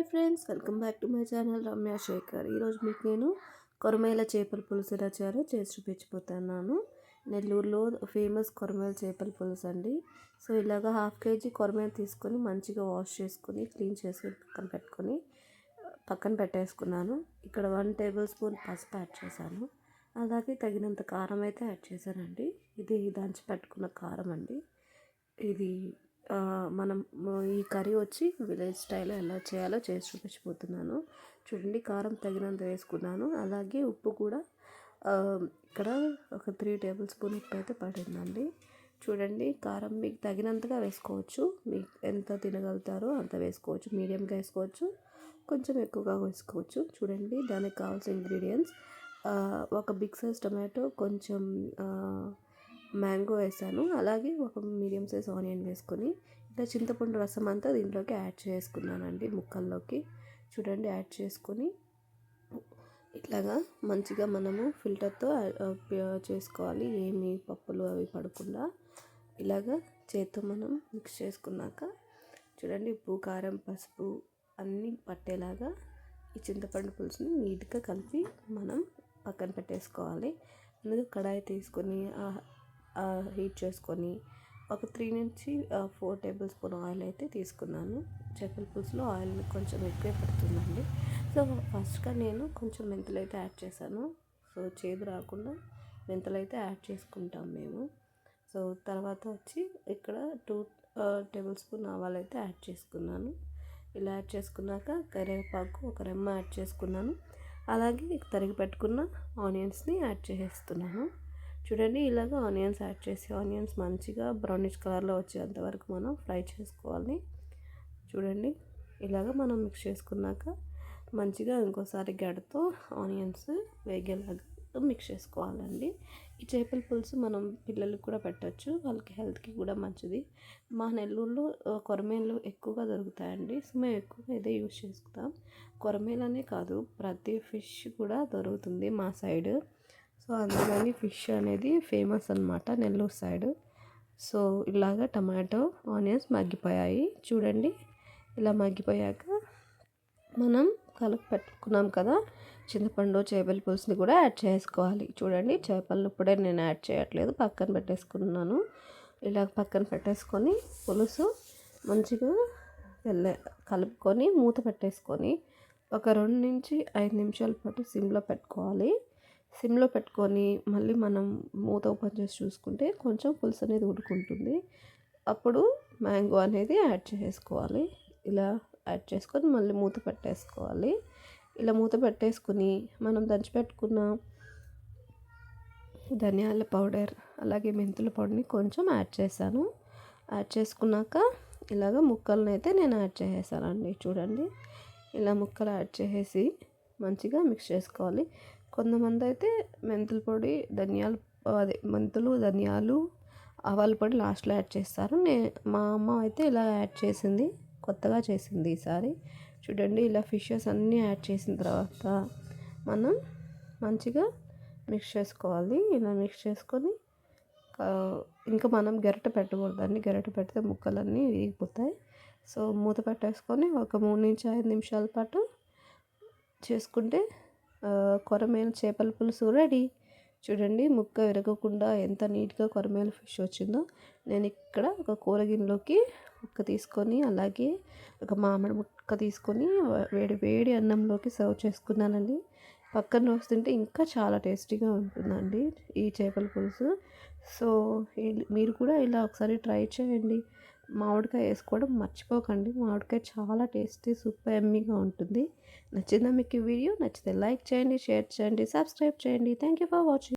Hi friends welcome back to my channel Ramya Shekar. ఈరోజు మీకు నేను కొరమేల చేపల పులుసు ఎలా చేయాలో చేసి చూపించిపోతున్నాను నెల్లూరులో ఫేమస్ కొరమేల చేపల పులుసు అండి. సో ఇలాగ హాఫ్ కేజీ కొరమేల తీసుకొని మంచిగా వాష్ చేసుకొని క్లీన్ చేసుకొని పక్కన పెట్టుకొని పక్కన పెట్టేసుకున్నాను. ఇక్కడ వన్ టేబుల్ స్పూన్ పసుపు యాడ్ చేశాను. అలాగే తగినంత కారం అయితే యాడ్ చేశానండి. ఇది దంచి పెట్టుకున్న కారం అండి. ఇది మనం ఈ కర్రీ వచ్చి విలేజ్ స్టైల్లో ఎలా చేయాలో చేసి చూపించిపోతున్నాను చూడండి కారం తగినంత వేసుకున్నాను. అలాగే ఉప్పు కూడా ఇక్కడ ఒక త్రీ టేబుల్ స్పూన్ ఉప్పు అయితే పడిందండి. చూడండి కారం మీకు తగినంతగా వేసుకోవచ్చు. మీకు ఎంత తినగలుగుతారో అంత వేసుకోవచ్చు. మీడియంగా వేసుకోవచ్చు. కొంచెం ఎక్కువగా వేసుకోవచ్చు. చూడండి దానికి కావాల్సిన ఇంగ్రీడియంట్స్ ఒక బిగ్ సైజ్ టమాటో కొంచెం మ్యాంగో వేసాను. అలాగే ఒక మీడియం సైజ్ ఆనియన్ వేసుకొని ఇంకా చింతపండు రసం అంతా దీంట్లోకి యాడ్ చేసుకున్నానండి ముక్కల్లోకి. చూడండి యాడ్ చేసుకొని ఇట్లాగా మంచిగా మనము ఫిల్టర్తో చేసుకోవాలి. ఏమి పప్పులు అవి పడకుండా. ఇలాగా చేత్తో మనం మిక్స్ చేసుకున్నాక చూడండి ఉప్పు కారం పసుపు అన్నీ పట్టేలాగా ఈ చింతపండు పులుసుని నీట్గా కలిపి మనం పక్కన పెట్టేసుకోవాలి. ముందు కడాయి తీసుకొని హీట్ చేసుకొని ఒక త్రీ నుంచి ఫోర్ టేబుల్ స్పూన్ ఆయిల్ అయితే తీసుకున్నాను. చేపల పులుసులో ఆయిల్ కొంచెం ఎక్కువే పడుతుందండి. సో ఫస్ట్గా నేను కొంచెం మెంతులు అయితే యాడ్ చేశాను. సో చేదు రాకుండా మెంతులు అయితే యాడ్ చేసుకుంటాం మేము. సో తర్వాత వచ్చి ఇక్కడ టూ టేబుల్ స్పూన్ ఆవాలు అయితే యాడ్ చేసుకున్నాను. ఇలా యాడ్ చేసుకున్నాక కరివేపాకు ఒక రెమ్మ యాడ్ చేసుకున్నాను. అలాగే తరిగి పెట్టుకున్న ఆనియన్స్ని యాడ్ చేసేస్తున్నాను. చూడండి ఇలాగ ఆనియన్స్ యాడ్ చేసి ఆనియన్స్ మంచిగా బ్రౌనిష్ కలర్లో వచ్చేంత వరకు మనం ఫ్రై చేసుకోవాలి. చూడండి ఇలాగ మనం మిక్స్ చేసుకున్నాక మంచిగా ఇంకోసారి గడతో ఆనియన్స్ వేగేలాగా మిక్స్ చేసుకోవాలండి. ఈ చేపల పులుసు మనం పిల్లలకు కూడా పెట్టచ్చు వాళ్ళకి హెల్త్కి కూడా మంచిది. మా నెల్లూరులో కొరమేలు ఎక్కువగా దొరుకుతాయండి. సో మేము ఎక్కువగా ఇదే యూజ్ చేసుకుంటాం. కొరమేలనే కాదు ప్రతి ఫిష్ కూడా దొరుకుతుంది మా సైడ్. సో అందుకని ఫిష్ అనేది ఫేమస్ అనమాట నెల్లూరు సైడ్. సో ఇలాగ టమాటో ఆనియన్స్ మగ్గిపోయాయి. చూడండి ఇలా మగ్గిపోయాక మనం కలుపు పెట్టుకున్నాం కదా చింతపండు చేపల పులుసుని కూడా యాడ్ చేసుకోవాలి. చూడండి చేపలు ఇప్పుడే నేను యాడ్ చేయట్లేదు పక్కన పెట్టేసుకున్నాను. ఇలా పక్కన పెట్టేసుకొని పులుసు మంచిగా వెళ్ళే కలుపుకొని మూత పెట్టేసుకొని ఒక రెండు నుంచి ఐదు నిమిషాల పాటు సిమ్లో పెట్టుకోవాలి. సిమ్లో పెట్టుకొని మళ్ళీ మనం మూత ఓపెన్ చేసి చూసుకుంటే కొంచెం పులుసు అనేది ఉడుకుంటుంది. అప్పుడు మ్యాంగో అనేది యాడ్ చేసుకోవాలి. ఇలా యాడ్ చేసుకొని మళ్ళీ మూత పెట్టేసుకోవాలి. ఇలా మూత పెట్టేసుకుని మనం దంచిపెట్టుకున్న ధనియాల పౌడర్ అలాగే మెంతుల పౌడర్ని కొంచెం యాడ్ చేశాను. యాడ్ చేసుకున్నాక ఇలాగ ముక్కలను అయితే నేను యాడ్ చేసేసానండి. చూడండి. ఇలా ముక్కలు యాడ్ చేసేసి మంచిగా మిక్స్ చేసుకోవాలి. కొంతమంది అయితే మెంతుల పొడి ధనియాలు అదే మెంతులు ధనియాలు ఆవాల పొడి లాస్ట్లో యాడ్ చేస్తారు. నే మా అమ్మ అయితే ఇలా యాడ్ చేసింది కొత్తగా చేసింది ఈసారి. చూడండి ఇలా ఫిషెస్ అన్నీ యాడ్ చేసిన తర్వాత మనం మంచిగా మిక్స్ చేసుకోవాలి. ఇలా మిక్స్ చేసుకొని ఇంకా మనం గరిట పెట్టకూడదండి గరిట పెడితే ముక్కలన్నీ విరిగిపోతాయి. సో మూత పెట్టేసుకొని ఒక మూడు నుంచి ఐదు నిమిషాల పాటు చేసుకుంటే కొరమేను చేపల పులుసు రెడీ. చూడండి ముక్క విరగకుండా ఎంత నీట్గా కొరమేల ఫిష్ వచ్చిందో. నేను ఇక్కడ ఒక కూరగిన్నెలోకి ముక్క తీసుకొని అలాగే ఒక మామిడి ముక్క తీసుకొని వేడి వేడి అన్నంలోకి సర్వ్ చేసుకున్నానండి. పక్కన వస్తుంటే ఇంకా చాలా టేస్టీగా ఉంటుందండి ఈ చేపల పులుసు. సో మీరు కూడా ఇలా ఒకసారి ట్రై చేయండి. మామిడికాయ వేసుకోవడం మర్చిపోకండి. మామిడికాయ చాలా టేస్టీ సూపర్ ఎమ్మీగా ఉంటుంది. నచ్చిందా మీకు ఈ వీడియో? నచ్చితే లైక్ చేయండి షేర్ చేయండి సబ్స్క్రైబ్ చేయండి. Thank you for watching